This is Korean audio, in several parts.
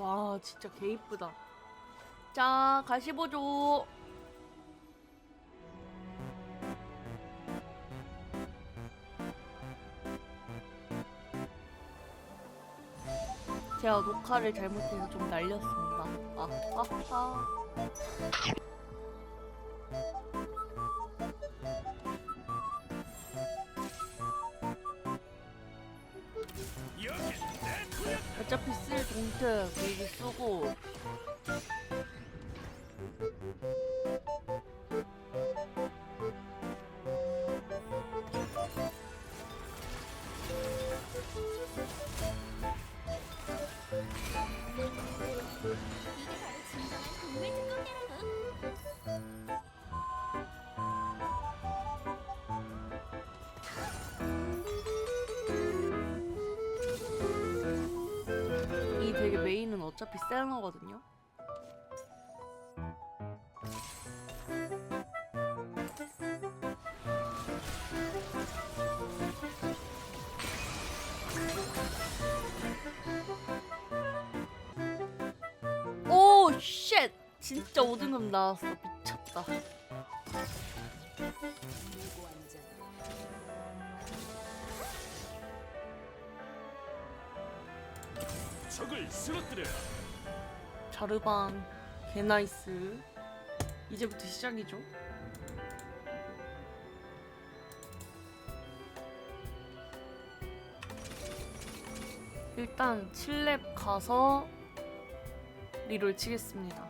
와 진짜 개 이쁘다. 자 가시보죠. 제가 녹화를 잘못해서 좀 날렸습니다. 아, 아하 어차피 쓸 동특 미리 쓰고 어차피 셀러거든요. 오 쉣! 진짜 5등급 나왔어. 미쳤다. 적을 쓰러뜨려 자르반 개나이스. 이제부터 시작이죠. 일단 7렙 가서 리롤 치겠습니다.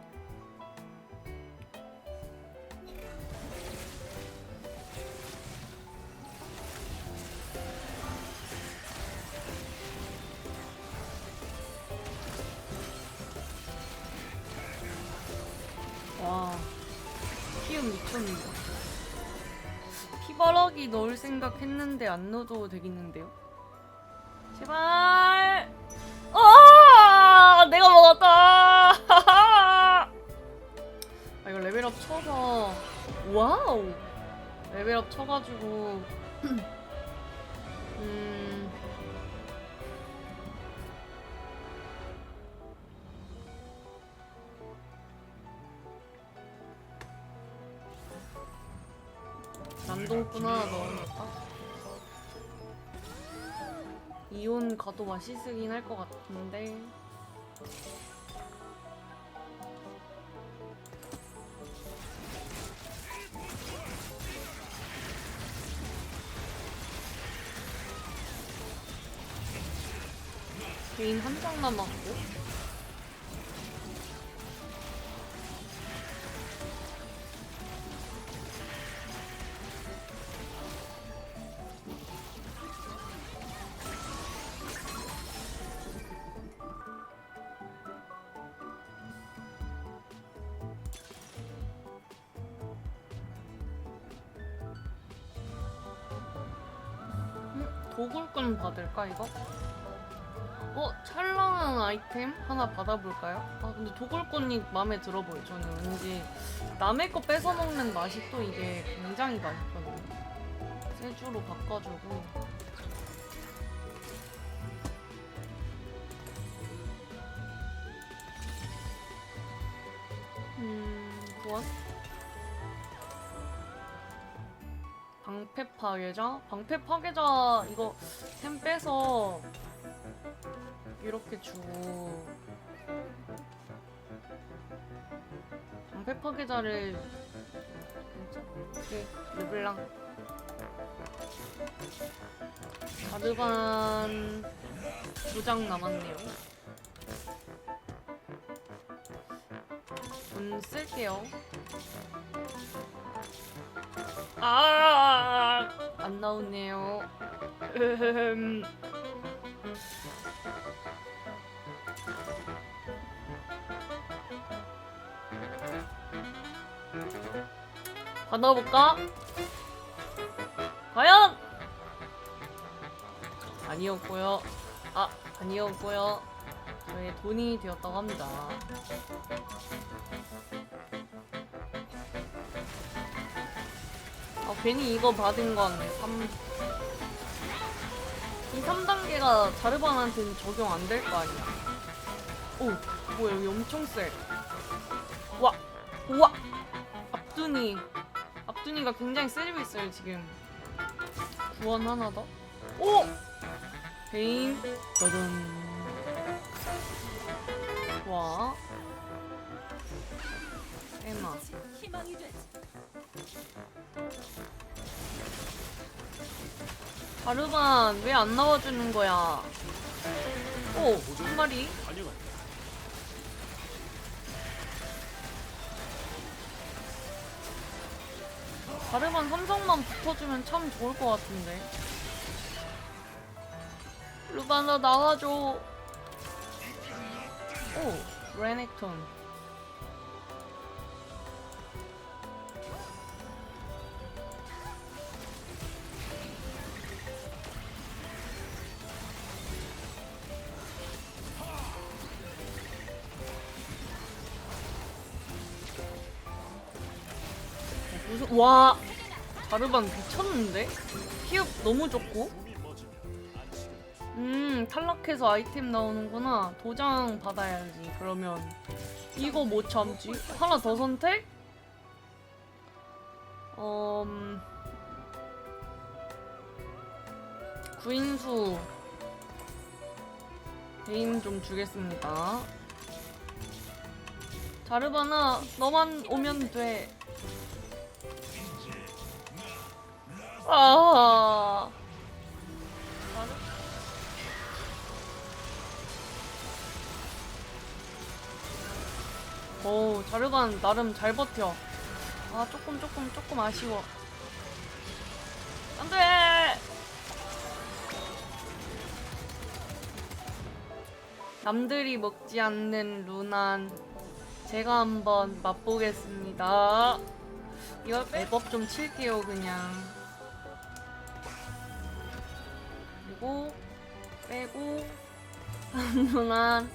피바라기 넣을 생각 했는데 안 넣어도 되겠는데요? 제발! 아! 내가 먹었다! 아, 이거 레벨업 쳐서. 와우! 레벨업 쳐가지고. 남동꾼 하나 넣어놓을까? 이온 가도 맛있으긴 할 것 같은데 개인 한 장 남았고 음, 도굴꾼 받을까 이거? 어? 찬란한 아이템 하나 받아볼까요? 아 근데 도굴꾼이 마음에 들어 보여 저는 왠지 남의 거 뺏어 먹는 맛이 또 이게 굉장히 맛있거든요 세주로 바꿔주고 음... 무엇? 방패 파괴자? 방패 파괴자 이거 템 빼서 이렇게 주고. 방패 파괴자를 이렇게 르블랑. 가드반 두 장 남았네요. 돈 쓸게요 아, 안 나오네요. 으흠. 받아볼까? 과연? 아니었고요. 아, 아니었고요. 저의 돈이 되었다고 합니다. 괜히 이거 받은 건 3. 이 3단계가 자르반한테는 적용 안 될 거 아니야. 오, 뭐야 여기 엄청 세. 와, 우와. 앞둔이, 앞둔이가 굉장히 세지고 있어요 지금. 구원 하나 더. 오, 베인, 짜잔. 좋 아. 에마. 희망이 되지. 가르반 왜 안 나와주는 거야? 오, 한 마리. 가르반 삼성만 붙어주면 참 좋을 것 같은데. 루바나 나와줘. 오, 레넥톤. 와. 자르반 미쳤는데? 피흡 너무 좋고. 음 탈락해서 아이템 나오는구나. 도장 받아야지 그러면. 이거 못 참지? 하나 더 선택? 음 구인수. 개인 좀 주겠습니다. 자르바나 너만 오면 돼 아. 오, 자르반 나름 잘 버텨. 아, 조금 조금 조금 아쉬워. 안 돼. 남들이 먹지 않는 루난 제가 한번 맛보겠습니다. 이거 랩업 좀 칠게요, 그냥. 그리고 빼고 누난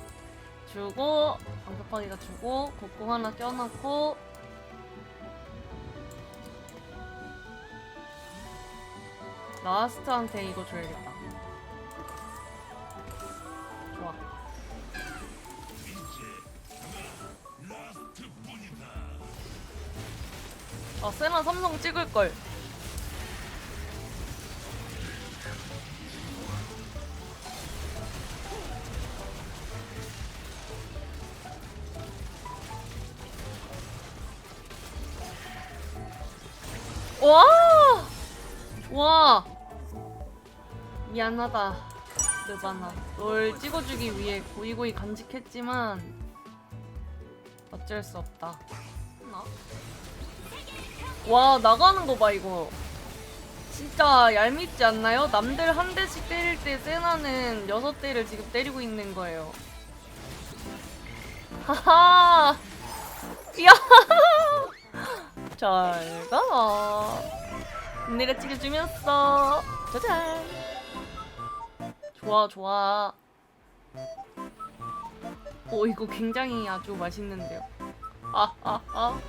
주고 방패파기가 주고 곡궁 하나 껴놓고 라스트한테 이거 줘야겠다. 좋아. 아 세나 삼성 찍을 걸. 와! 와! 미안하다, 르바나. 널 찍어주기 위해 고이고이 간직했지만 어쩔 수 없다. 나? 와, 나가는 거 봐, 이거. 진짜 얄밉지 않나요? 남들 한 대씩 때릴 때 세나는 여섯 대를 지금 때리고 있는 거예요. 하하! 야! 잘 가. 내가 찍어주면서 짜잔. 좋아 좋아. 오 이거 굉장히 아주 맛있는데요. 아아 아.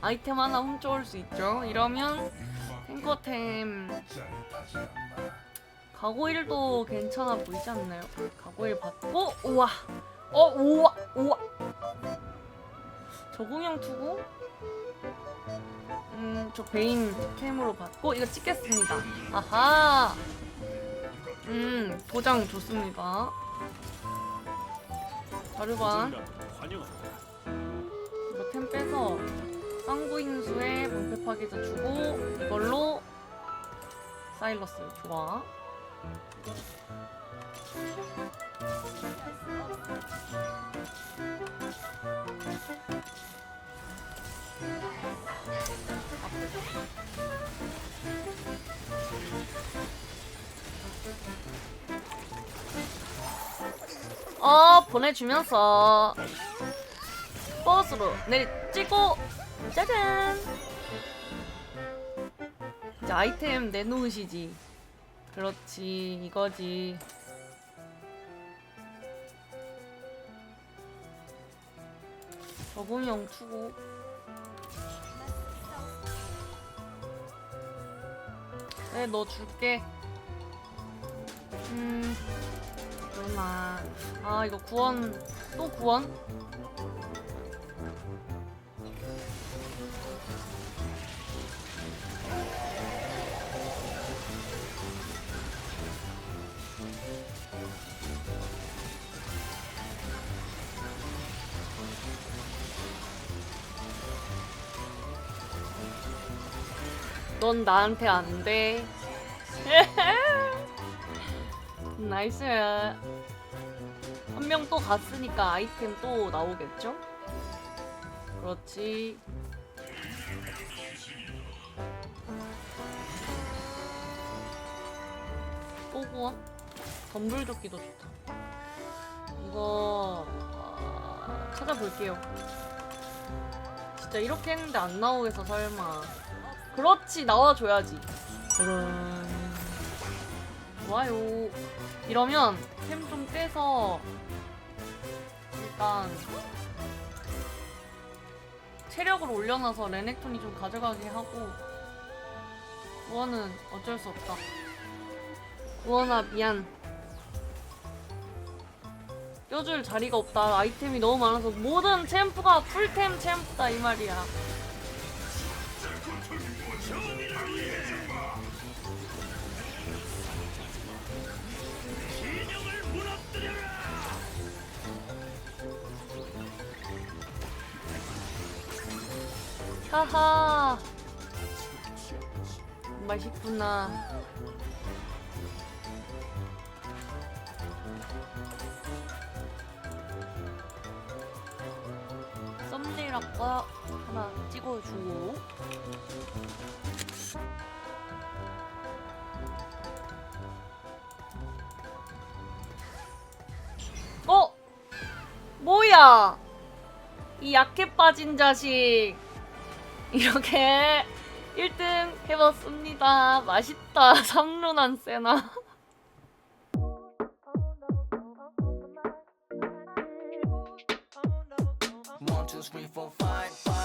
아이템 하나 훔쳐올 수 있죠. 이러면 탱커템 가고일도 괜찮아 보이지 않나요? 가고일 받고 우와 어 우와 우와 저공형 투구 음, 저 베인 캠으로 받고 이거 찍겠습니다. 아하. 음, 도장 좋습니다. 환영한다. 이거 템 빼서 쌍구인수에 방패 파괴자 주고 이걸로 사일러스 좋아. 어 보내주면서 버스로 내리찍고 짜잔! 이제 아이템 내놓으시지. 그렇지 이거지. 저공형 투고. 네, 너 줄게. 음, 설마 아 이거 구원 또 구원? 넌 나한테 안 돼. 나이스. 한 명 또 갔으니까 아이템 또 나오겠죠? 그렇지. 또 구원? 덤불조끼도 좋다. 이거 아, 찾아볼게요. 진짜 이렇게 했는데 안 나오겠어 설마. 그렇지 나와줘야지. 그런 좋아요. 이러면 템좀 떼서 일단 체력을 올려놔서 레넥톤이 좀 가져가게 하고 구원은 어쩔 수 없다. 구원아 미안. 껴줄 자리가 없다. 아이템이 너무 많아서 모든 챔프가 풀템 챔프다 이 말이야. 하하. 맛있구나 아까 하나 찍어주고 어? 뭐야 이 약해 빠진 자식 이렇게 1등 해봤습니다. 맛있다. 삼루난 세나. Two, three, four, five, five.